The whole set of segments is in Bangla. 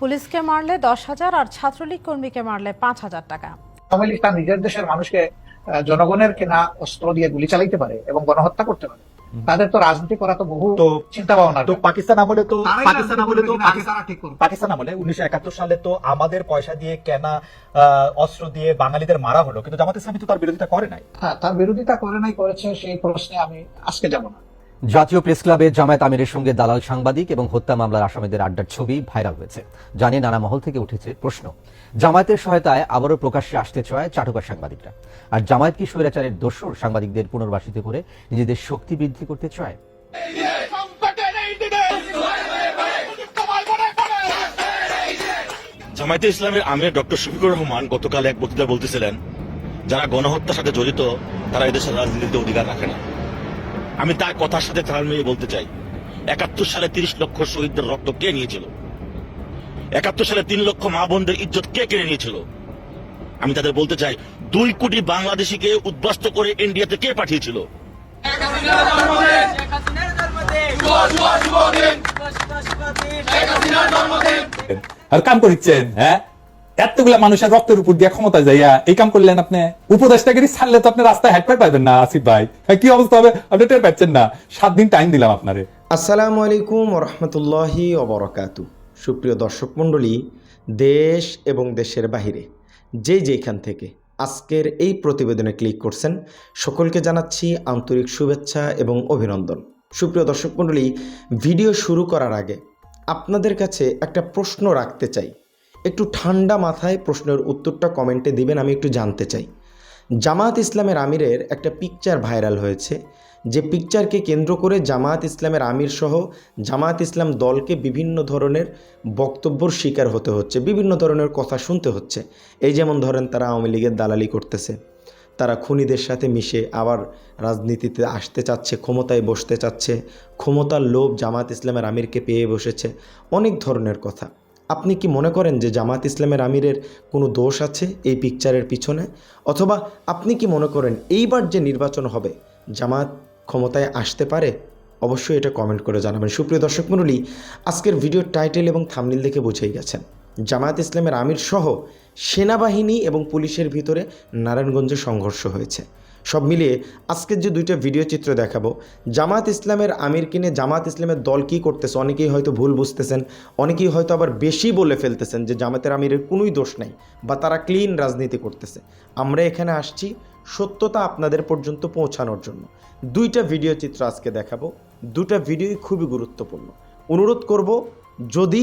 পুলিশকে মারলে দশ হাজার আর ছাত্রলীগ কর্মীকে মারলে পাঁচ হাজার টাকা। আওয়ামী লীগ তার নিজের দেশের মানুষকে জনগণের কেনা অস্ত্র দিয়ে গুলি চালাইতে পারে এবং গণহত্যা করতে পারে। তাদের তো রাজনীতি করা তো বহু তো চিন্তা ভাবনা তো পাকিস্তান আমলে তো পাকিস্তান আমলে তো পাকিস্তান ঠিক করবে। পাকিস্তান আমলে উনিশশো একাত্তর সালে তো আমাদের পয়সা দিয়ে কেনা আহ, অস্ত্র দিয়ে বাঙালিদের মারা হলো কিন্তু জামাত ইসলামী তো তার বিরোধিতা করে নাই। হ্যাঁ তার বিরোধিতা করে নাই করেছে সেই প্রশ্নে আমি আজকে যাব না। জাতীয় প্রেস ক্লাবে জামায়াত আমিরের সঙ্গে দালাল সাংবাদিক এবং হত্যা মামলার আসামিদের আড্ডার ছবি ভাইরাল হয়েছে। জানিয়ে নানা মহল থেকে উঠেছে প্রশ্ন। জামায়াতের সহায়তায় আবারও প্রকাশ্যে আসতে চায় চাটুকার সাংবাদিকরা। আর জামায়াত কি স্বৈরাচারের দোষর সাংবাদিকদের পুনর্বাসিত করে নিজেদের শক্তি বৃদ্ধি করতে চায়? জামায়াতে ইসলামের আমির ডক্টর শফিকুর রহমান গতকাল এক বক্তৃতা বলতেছিলেন, যারা গণহত্যার সাথে জড়িত, তারা এদেশের রাজনীতিতে অধিকার রাখে না। আমি তার কথার সাথে তাল মিলিয়ে বলতে চাই। একাত্তর সালে তিরিশ লক্ষ শহীদদের রক্ত কে নিয়েছিল? একাত্তর সালে তিন লক্ষ মা বোনদের ইজ্জত কে কেড়ে নিয়েছিল? আমি তাদের বলতে চাই দুই কোটি বাংলাদেশিকে উদ্বাস্ত করে ইন্ডিয়াতে কে পাঠিয়েছিল? আর কাম করিচ্ছেন হ্যাঁ? এতগুলা মানুষের রক্তের উপর দিয়ে ক্ষমতা যাইয়া এই কাম করলেন আপনি। উপদেষ্টাগিরি ছাড়লে তো আপনি রাস্তায় হ্যাট পাইবেন না, আসিফ ভাই। কি অবস্থা হবে? আপনি টের পাচ্ছেন না। সাত দিন টাইম দিলাম আপনারে। আসসালামু আলাইকুম রহমতুল্লাহি অবরকাতু সুপ্রিয় দর্শক মণ্ডলী, দেশ এবং দেশের বাহিরে, যে যেখান থেকে আজকের এই প্রতিবেদনে ক্লিক করছেন, সকলকে জানাচ্ছি আন্তরিক শুভেচ্ছা এবং অভিনন্দন। সুপ্রিয় দর্শক মণ্ডলী ভিডিও শুরু করার আগে আপনাদের কাছে একটা প্রশ্ন রাখতে চাই। একটু ঠান্ডা মাথায় প্রশ্নের উত্তরটা কমেন্টে দিবেন, আমি একটু জানতে চাই। জামাত ইসলামের আমিরের একটা পিকচার ভাইরাল হয়েছে। যে পিকচারকে কেন্দ্র করে জামায়াত ইসলামের আমির সহ জামায়াত ইসলাম দলকে বিভিন্ন ধরনের বক্তব্যর শিকার হতে হচ্ছে, বিভিন্ন ধরনের কথা শুনতে হচ্ছে। এই যেমন ধরেন তারা আওয়ামী লীগের দালালি করতেছে, তারা খুনিদের সাথে মিশে আবার রাজনীতিতে আসতে চাচ্ছে, ক্ষমতায় বসতে চাচ্ছে, ক্ষমতার লোভ জামাত ইসলামের আমিরকে পেয়ে বসেছে, অনেক ধরনের কথা। আপনি কি মনে করেন যে জামাত ইসলামের আমিরের কোনো দোষ আছে এই পিকচারের পিছনে? অথবা আপনি কি মনে করেন এইবার যে নির্বাচন হবে জামাত ক্ষমতায় আসতে পারে? অবশ্যই এটা কমেন্ট করে জানাবেন। সুপ্রিয় দর্শক মণ্ডলী, আজকের ভিডিওর টাইটেল এবং থামনিল দেখে বুঝেই গেছেন। জামায়াত ইসলামের আমির সহ সেনাবাহিনী এবং পুলিশের ভিতরে নারায়ণগঞ্জে সংঘর্ষ হয়েছে। সব মিলিয়ে আজকের যে দুইটা ভিডিও চিত্র দেখাবো জামাত ইসলামের আমির কিনে জামাত ইসলামের দল কী করতেছে অনেকেই হয়তো ভুল বুঝতেছেন, অনেকেই হয়তো আবার বেশি বলে ফেলতেছেন যে জামাতের আমিরের কোনোই দোষ নাই বা তারা ক্লিন রাজনীতি করতেছে। আমরা এখানে আসছি সত্যতা আপনাদের পর্যন্ত পৌঁছানোর জন্য। দুইটা ভিডিও চিত্র আজকে দেখাবো, দুটা ভিডিওই খুবই গুরুত্বপূর্ণ। অনুরোধ করব, যদি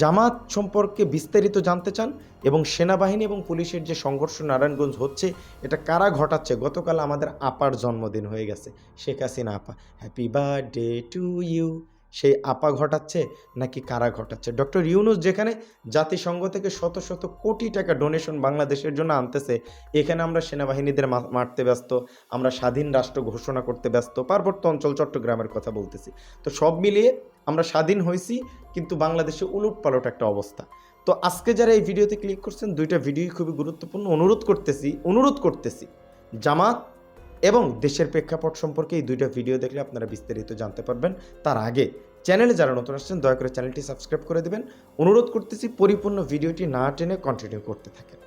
জামাত সম্পর্কে বিস্তারিত জানতে চান এবং সেনাবাহিনী এবং পুলিশের যে সংঘর্ষ নারায়ণগঞ্জ হচ্ছে, এটা কারা ঘটাচ্ছে? গতকাল আমাদের আপার জন্মদিন হয়ে গেছে। শেখ হাসিনা আপা হ্যাপি বার্থডে টু ইউ সেই আপা ঘটাচ্ছে নাকি কারা ঘটাচ্ছে? ডক্টর ইউনুস যেখানে জাতিসংঘ থেকে শত শত কোটি টাকা ডোনেশন বাংলাদেশের জন্য আনতেছে, এখানে আমরা সেনাবাহিনীদের মারতে ব্যস্ত, আমরা স্বাধীন রাষ্ট্র ঘোষণা করতে ব্যস্ত, পার্বত্য অঞ্চল চট্টগ্রামের কথা বলতেছি। তো সব মিলিয়ে আমরা স্বাধীন হয়েছি, কিন্তু বাংলাদেশে উলট পালট একটা অবস্থা। তো আজকে যারা এই ভিডিওতে ক্লিক করছেন, দুইটা ভিডিওই খুবই গুরুত্বপূর্ণ। অনুরোধ করতেছি অনুরোধ করতেছি, জামাত এবং দেশের প্রেক্ষাপট সম্পর্কে এই দুইটা ভিডিও দেখলে আপনারা বিস্তারিত জানতে পারবেন। তার আগে চ্যানেলে যারা নতুন আসছেন, দয়া করে চ্যানেলটি সাবস্ক্রাইব করে দেবেন। অনুরোধ করতেছি, পরিপূর্ণ ভিডিওটি না টেনে কন্টিনিউ করতে থাকেন।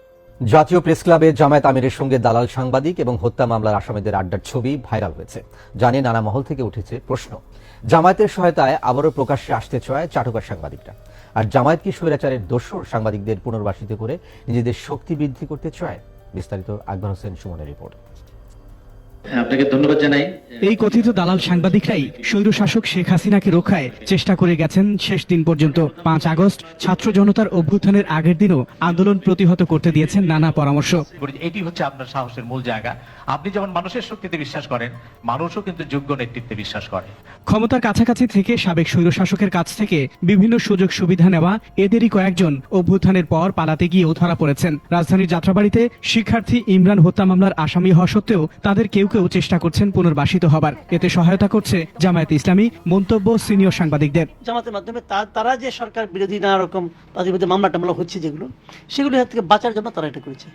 জাতীয় প্রেস ক্লাবে জামায়াত আমিরের সঙ্গে দালাল সাংবাদিক এবং হত্যা মামলার আসামিদের আড্ডার ছবি ভাইরাল হয়েছে। জানিয়ে নানা মহল থেকে উঠেছে প্রশ্ন। জামায়াতের সহায়তায় আবারও প্রকাশ্যে আসতে চায় চাটুকার সাংবাদিকরা। আর জামায়াত কি স্বৈরাচারের দোষর সাংবাদিকদের পুনর্বাসিত করে নিজেদের শক্তি বৃদ্ধি করতে চায়? বিস্তারিত আকবর হোসেন সুমনের রিপোর্ট। আপনাকে ধন্যবাদ জানাই। এই কথিত দালাল সাংবাদিকরাই স্বৈরশাসক শেখ হাসিনাকে রক্ষায় চেষ্টা করে গেছেন শেষ দিন পর্যন্ত। পাঁচ আগস্ট ছাত্র জনতার অভ্যুত্থানের আগের দিনও আন্দোলন প্রতিহত করতে দিয়েছেন নানা পরামর্শ। এটি হচ্ছে আপনার সাহসের মূল জায়গা। আপনি যেমন মানুষের শক্তিতে বিশ্বাস করেন মানুষও কিন্তু যোগ্য নেতৃত্বে বিশ্বাস করে। ক্ষমতার কাছাকাছি থেকে সাবেক স্বৈরশাসকের কাছ থেকে বিভিন্ন সুযোগ সুবিধা নেওয়া এদেরই কয়েকজন অভ্যুত্থানের পর পালাতে গিয়েও ধরা পড়েছেন। রাজধানীর যাত্রাবাড়িতে শিক্ষার্থী ইমরান হত্যা মামলার আসামি হওয়া সত্ত্বেও তাদের কেউ কেউ চেষ্টা করছেন পুনর্বাসিত হবার। এতে সহায়তা করছে জামায়াত ইসলামী, মন্তব্য সিনিয়র সাংবাদিকদের। জামাতের মাধ্যমে তারা যে সরকার বিরোধী নানা রকম তাদের বিরুদ্ধে মামলা টামলা হচ্ছে যেগুলো, সেগুলো থেকে বাঁচার জন্য তারা এটা করেছে।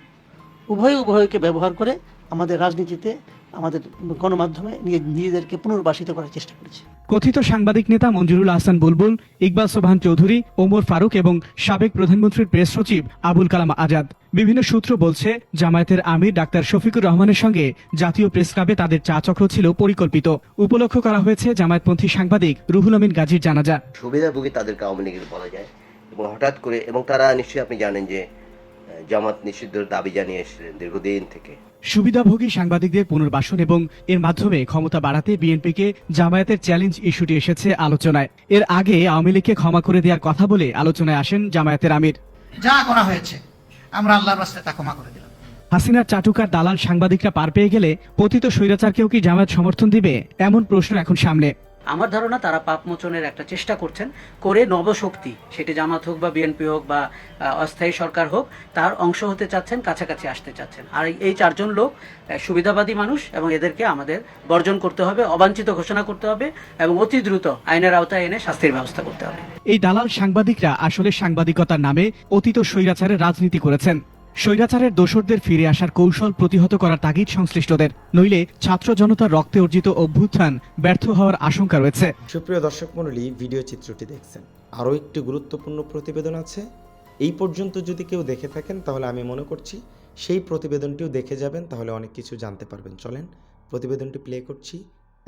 উভয় উভয়কে ব্যবহার করে আমাদের রাজনীতিতে আমাদের গণমাধ্যমে নিয়ে- নিজেদেরকে পুনর্বাসিত করার চেষ্টা করেছে। কথিত সাংবাদিক নেতা মঞ্জুরুল আহসান বুলবুল ইকবাল সোবহান চৌধুরী ওমর ফারুক এবং সাবেক প্রধানমন্ত্রীর প্রেস সচিব আবুল কালাম আজাদ। বিভিন্ন সূত্র বলছে জামায়াতের আমির ডাক্তার শফিকুর রহমানের সঙ্গে জাতীয় প্রেস ক্লাবে তাদের চা চক্র ছিল পরিকল্পিত। উপলক্ষ করা হয়েছে জামায়াতপন্থী সাংবাদিক রুহুল আমিন গাজীর জানাজা। সুবিধাভোগী তাদেরকে আওয়ামী লীগের বলা যায় এবং হঠাৎ করে এবং তারা নিশ্চয়ই আপনি জানেন যে জামাত নিষিদ্ধের দাবি জানিয়ে এসেছিলেন দীর্ঘদিন থেকে। সুবিধাভোগী সাংবাদিকদের পুনর্বাসন এবং এর মাধ্যমে ক্ষমতা বাড়াতে বিএনপিকে জামায়াতের চ্যালেঞ্জ ইস্যুটি এসেছে আলোচনায়। এর আগে আওয়ামী লীগকে ক্ষমা করে দেওয়ার কথা বলে আলোচনায় আসেন জামায়াতের আমির। যা করা হয়েছে আমরা আল্লাহর রাস্তায় তা ক্ষমা করে দিলাম। হাসিনার চাটুকার দালাল সাংবাদিকরা পার পেয়ে গেলে পতিত স্বৈরাচারকেও কি জামায়াত সমর্থন দিবে? এমন প্রশ্ন এখন সামনে। আমার ধারণা তারা পাপ মোচনের একটা চেষ্টা করছেন করে নবশক্তি, সেটি জামাত হোক বা বিএনপি হোক বা অস্থায়ী সরকার হোক, তার অংশ হতে চাচ্ছেন, কাছাকাছি আসতে চাচ্ছেন। আর এই- চারজন লোক সুবিধাবাদী মানুষ এবং এদেরকে আমাদের বর্জন করতে হবে, অবাঞ্ছিত ঘোষণা করতে হবে এবং অতি দ্রুত আইনের আওতায় এনে শাস্তির ব্যবস্থা করতে হবে। এই দালাল সাংবাদিকরা আসলে সাংবাদিকতার নামে অতীত স্বৈরাচারের রাজনীতি করেছেন। স্বৈরাচারের দোসরদের ফিরে আসার কৌশল প্রতিহত করার তাগিদ সংশ্লিষ্টদের। নইলে ছাত্র জনতার রক্তে অর্জিত অভ্যুত্থান ব্যর্থ হওয়ার আশঙ্কা রয়েছে। সুপ্রিয় দর্শক মণ্ডলী ভিডিও চিত্রটি দেখছেন। আরও একটি গুরুত্বপূর্ণ প্রতিবেদন আছে। এই পর্যন্ত যদি কেউ দেখে থাকেন তাহলে আমি মনে করছি সেই প্রতিবেদনটিও দেখে যাবেন তাহলে অনেক কিছু জানতে পারবেন। চলেন প্রতিবেদনটি প্লে করছি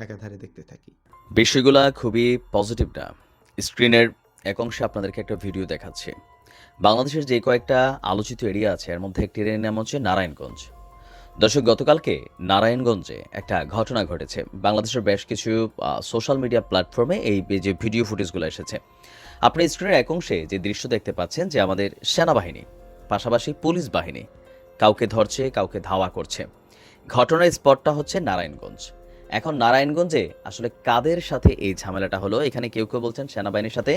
একাধারে দেখতে থাকি। বিষয়গুলা খুবই পজিটিভ না। স্ক্রিনের এক অংশে আপনাদেরকে একটা ভিডিও দেখাচ্ছি। বাংলাদেশের যে কয়েকটা আলোচিত এরিয়া আছে, এর মধ্যে একটি এরিয়ার নাম হচ্ছে নারায়ণগঞ্জ। দর্শক, গতকালকে নারায়ণগঞ্জে একটা ঘটনা ঘটেছে। বাংলাদেশের বেশ কিছু সোশ্যাল মিডিয়া প্ল্যাটফর্মে এই যে ভিডিও ফুটেজগুলো এসেছে। আপনি স্ক্রিনের এক অংশে যে দৃশ্য দেখতে পাচ্ছেন, যে আমাদের সেনাবাহিনী, পাশাপাশি পুলিশ বাহিনী কাউকে ধরছে, কাউকে ধাওয়া করছে। ঘটনার স্পটটা হচ্ছে নারায়ণগঞ্জ। এখন নারায়ণগঞ্জে আসলে কাদের সাথে এই ঝামেলাটা হলো? এখানে কেউ কেউ বলছেন সেনাবাহিনীর সাথে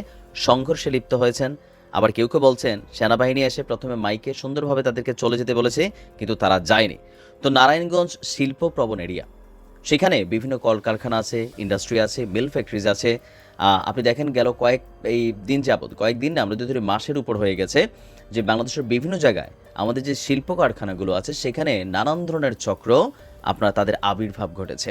সংঘর্ষে লিপ্ত হয়েছেন। আবার কেউ কেউ বলছেন, সেনাবাহিনী এসে প্রথমে মাইকে সুন্দরভাবে তাদেরকে চলে যেতে বলেছে, কিন্তু তারা যায়নি। তো নারায়ণগঞ্জ শিল্প প্রবণ এরিয়া। সেখানে বিভিন্ন কলকারখানা আছে, ইন্ডাস্ট্রি আছে, মিল ফ্যাক্টরিজ আছে। আপনি দেখেন গেল কয়েক, এই দিন যাবত কয়েকদিন না, আমরা যদি মাসের উপর হয়ে গেছে যে বাংলাদেশের বিভিন্ন জায়গায় আমাদের যে শিল্প কারখানাগুলো আছে, সেখানে নানান ধরনের চক্র আপনার তাদের আবির্ভাব ঘটেছে।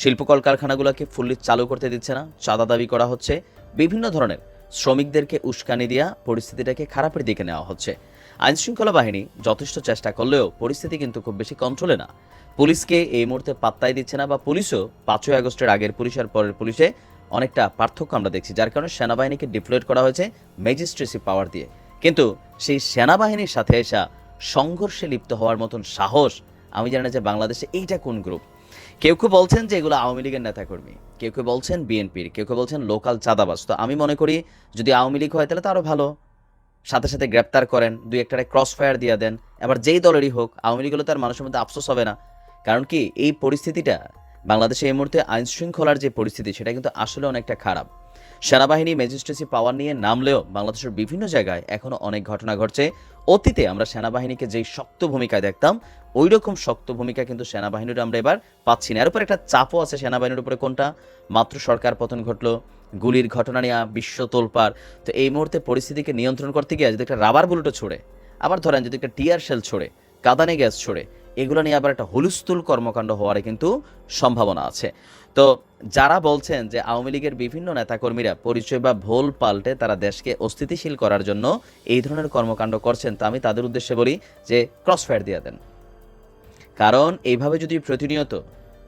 শিল্প কলকারখানাগুলোকে ফুল্লি চালু করতে দিচ্ছে না, চাঁদা দাবি করা হচ্ছে, বিভিন্ন ধরনের। শ্রমিকদেরকে উস্কানি দেওয়া পরিস্থিতিটাকে খারাপের দিকে নেওয়া হচ্ছে। আইনশৃঙ্খলা বাহিনী যথেষ্ট চেষ্টা করলেও পরিস্থিতি কিন্তু খুব বেশি কন্ট্রোলে না। পুলিশকে এই মুহূর্তে পাত্তাই দিচ্ছে না বা পুলিশও পাঁচই আগস্টের আগের পুলিশ আর পরের পুলিশে অনেকটা পার্থক্য আমরা দেখছি, যার কারণে সেনাবাহিনীকে ডিপ্লয়েড করা হয়েছে ম্যাজিস্ট্রেসি পাওয়ার দিয়ে। কিন্তু সেই সেনাবাহিনীর সাথে এসা সংঘর্ষে লিপ্ত হওয়ার মতন সাহস, আমি জানি না যে বাংলাদেশে এইটা কোন গ্রুপ কেউ কেউ বলছেন যে এগুলো আওয়ামী লীগের নেতাকর্মী। কেউ কেউ বলছেন বিএনপির, কেউ কেউ বলছেন লোকাল চাঁদাবাজ। তো আমি মনে করি যদি আওয়ামী লীগ হয় তাহলে তো আরও ভালো। সাথে সাথে গ্রেপ্তার করেন, দুই একটা ক্রস ফায়ার দিয়ে দেন। এবার যেই দলেরই হোক, আওয়ামী লীগ হলে তার মানুষের মধ্যে আফসোস হবে না। কারণ কি এই পরিস্থিতিটা বাংলাদেশে এই মুহূর্তে আইনশৃঙ্খলার যে পরিস্থিতি, সেটা কিন্তু আসলে অনেকটা খারাপ। সেনাবাহিনী ম্যাজিস্ট্রেসি পাওয়ার নিয়ে নামলেও বাংলাদেশের বিভিন্ন জায়গায় এখনও অনেক ঘটনা ঘটছে। অতীতে আমরা সেনাবাহিনীকে যেই শক্ত ভূমিকায় দেখতাম ওই রকম শক্ত ভূমিকা কিন্তু সেনাবাহিনীর আমরা এবার পাচ্ছি না। এর উপর একটা চাপও আছে সেনাবাহিনীর উপরে কোনটা? মাত্র সরকার পতন ঘটলো, গুলির ঘটনা নিয়ে বিশ্ব তোলপার তো এই মুহূর্তে পরিস্থিতিকে নিয়ন্ত্রণ করতে গিয়ে যদি একটা রাবার বুলেটও ছোড়ে, আবার ধরেন যদি একটা টিয়ার শেল ছোড়ে, কাদানে গ্যাস ছোড়ে এগুলো নিয়ে আবার একটা হুলস্থুল কর্মকাণ্ড হওয়ার কিন্তু সম্ভাবনা আছে। তো যারা বলছেন যে আওয়ামী লীগের বিভিন্ন নেতাকর্মীরা পরিচয় বা ভোল পাল্টে তারা দেশকে অস্থিতিশীল করার জন্য এই ধরনের কর্মকাণ্ড করছেন, তা আমি তাদের উদ্দেশ্যে বলি যে ক্রসফায়ার দিয়ে দেন। কারণ এইভাবে যদি প্রতিনিয়ত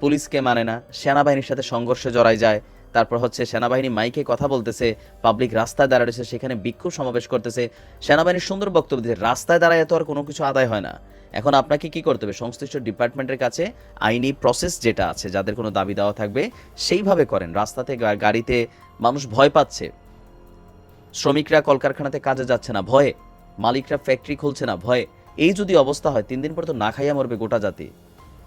পুলিশকে মানে না, সেনাবাহিনীর সাথে সংঘর্ষে জড়ায় যায় তারপর হচ্ছে সেনাবাহিনী মাইকে কথা বলতেছে পাবলিক রাস্তায় দাঁড়াচ্ছে সেখানে বিক্ষোভ সমাবেশ করতেছে। সেনাবাহিনীর সুন্দর বক্তব্য দিচ্ছে, রাস্তায় দাঁড়ায় তো আর কোনো কিছু আদায় হয় না। এখন আপনাকে কি করতে হবে? সংশ্লিষ্ট ডিপার্টমেন্টের কাছে আইনি প্রসেস যেটা আছে, যাদের কোনো দাবি দেওয়া থাকবে, সেইভাবে করেন। রাস্তাতে গাড়িতে মানুষ ভয় পাচ্ছে। শ্রমিকরা কলকারখানাতে কাজে যাচ্ছে না, ভয়ে। মালিকরা ফ্যাক্টরি খুলছে না, ভয়ে। এই যদি অবস্থা হয়, তিন দিন পর তো না খাইয়া মরবে গোটা জাতি।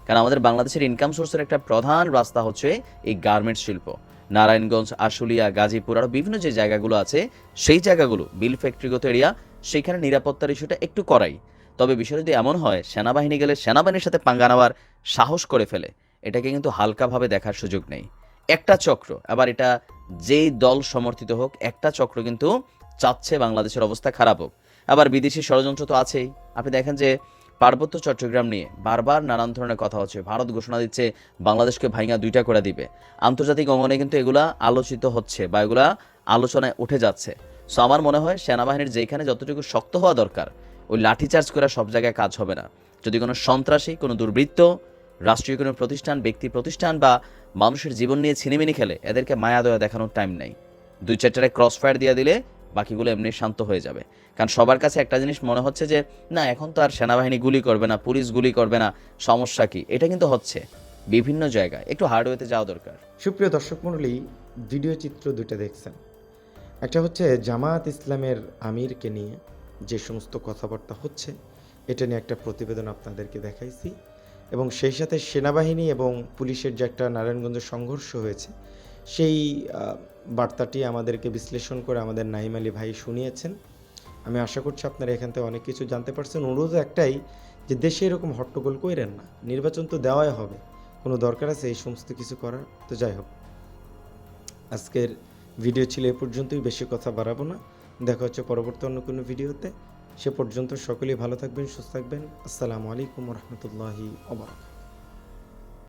কারণ আমাদের বাংলাদেশের ইনকাম সোর্সের একটা প্রধান রাস্তা হচ্ছে এই গার্মেন্টস শিল্প। নারায়ণগঞ্জ, আশুলিয়া, গাজীপুর আরও বিভিন্ন যে জায়গাগুলো আছে, সেই জায়গাগুলো, বিল ফ্যাক্টরিগত এরিয়া সেখানে নিরাপত্তার ইস্যুটা একটু করাই। তবে বিষয় যদি এমন হয়, সেনাবাহিনী গেলে সেনাবাহিনীর সাথে পাঙ্গা নেওয়ার সাহস করে ফেলে। এটাকে কিন্তু হালকাভাবে দেখার সুযোগ নেই। একটা চক্র, আবার এটা যেই দল সমর্থিত হোক, একটা চক্র কিন্তু চাচ্ছে বাংলাদেশের অবস্থা খারাপ হোক। আবার বিদেশি ষড়যন্ত্র তো আছেই। আপনি দেখেন যে পার্বত্য চট্টগ্রাম নিয়ে বারবার নানান ধরনের কথা হচ্ছে। ভারত ঘোষণা দিচ্ছে বাংলাদেশকে ভাইঙা দুইটা করে দিবে। আন্তর্জাতিক অঙ্গনে কিন্তু এগুলা আলোচিত হচ্ছে বা এগুলা আলোচনায় উঠে যাচ্ছে। সো আমার মনে হয় সেনাবাহিনীর যেখানে যতটুকু শক্ত হওয়া দরকার, ওই লাঠিচার্জ করে সব জায়গায় কাজ হবে না। যদি কোনো সন্ত্রাসী, কোনো দুর্বৃত্ত, রাষ্ট্রীয় কোনো প্রতিষ্ঠান, ব্যক্তি প্রতিষ্ঠান বা মানুষের জীবন নিয়ে ছিনিমিনি খেলে, এদেরকে মায়া দয়া দেখানোর টাইম নেই। দুই চারটারে ক্রস ফায়ার দিয়ে দিলে বাকিগুলো এমনি শান্ত হয়ে যাবে। কারণ সবার কাছে একটা জিনিস মনে হচ্ছে যে, না, এখন তো আর সেনাবাহিনী গুলি করবে না, পুলিশ গুলি করবে না, সমস্যা কি? এটা কিন্তু হচ্ছে বিভিন্ন জায়গায়। একটু হার্ডওয়েতে যাওয়া দরকার। সুপ্রিয় দর্শক মণ্ডলী, ভিডিও চিত্র দুটো দেখছেন। একটা হচ্ছে জামায়াত ইসলামের আমিরকে নিয়ে যে সমস্ত কথাবার্তা হচ্ছে, এটা নিয়ে একটা প্রতিবেদন আপনাদেরকে দেখাইছি। এবং সেই সাথে সেনাবাহিনী এবং পুলিশের যে একটা নারায়ণগঞ্জে সংঘর্ষ হয়েছে, সেই বার্তাটি আমাদেরকে বিশ্লেষণ করে আমাদের নাইম আলী ভাই শুনিয়েছেন। আমি আশা করছি আপনারা এখান থেকে অনেক কিছু জানতে পারছেন। অনুরোধ একটাই যে দেশে এরকম হট্টগোল কইরেন না। নির্বাচন তো দেওয়াই হবে। কোনো দরকার আছে এই সমস্ত কিছু করার? তো যাই হোক। আজকের ভিডিও ছিল এ পর্যন্তই। বেশি কথা বাড়াবো না। দেখা হচ্ছে পরবর্তী অন্য কোনো ভিডিওতে। সে পর্যন্ত সকলেই ভালো থাকবেন, সুস্থ থাকবেন। আসসালামু আলাইকুম রহমতুল্লাহি ওবরাকাতুহু